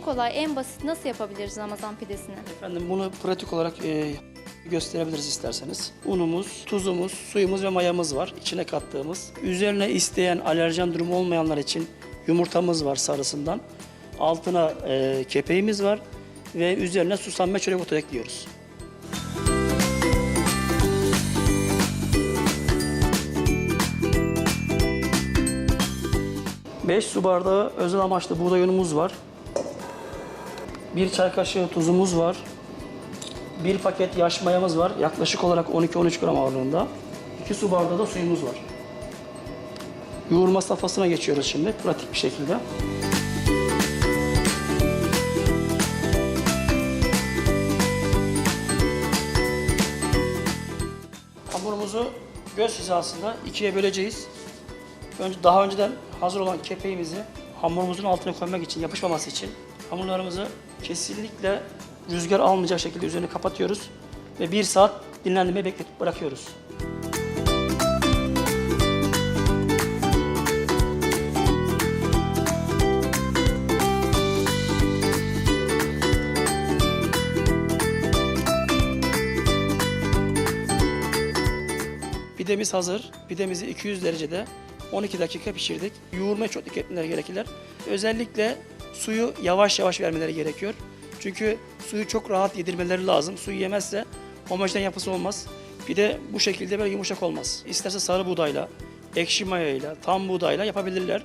kolay, en basit nasıl yapabiliriz Ramazan pidesini? Efendim bunu pratik olarak e, gösterebiliriz isterseniz. Unumuz, tuzumuz, suyumuz ve mayamız var içine kattığımız. Üzerine isteyen alerjen durumu olmayanlar için yumurtamız var sarısından. Altına e, kepeğimiz var ve üzerine susam ve çörek otu ekliyoruz. Beş su bardağı özel amaçlı buğday unumuz var. Bir çay kaşığı tuzumuz var. Bir paket yaş mayamız var. Yaklaşık olarak 12-13 gram ağırlığında. 2 su bardağı da suyumuz var. Yoğurma safhasına geçiyoruz şimdi pratik bir şekilde. Hamurumuzu göz hizasında ikiye böleceğiz. Önce daha önceden hazır olan kepeğimizi hamurumuzun altına koymak için, yapışmaması için hamurlarımızı kesinlikle rüzgar almayacak şekilde üzerini kapatıyoruz ve bir saat dinlendirmeye bekletip bırakıyoruz. Pidemiz hazır. Pidemizi 200 derecede 12 dakika pişirdik. Yoğurmaya çok dikkat etmeleri gerekirler. Özellikle suyu yavaş yavaş vermeleri gerekiyor. Çünkü suyu çok rahat yedirmeleri lazım. Suyu yemezse homojen yapısı olmaz. Pide bu şekilde böyle yumuşak olmaz. İsterse sarı buğdayla, ekşi mayayla, tam buğdayla yapabilirler.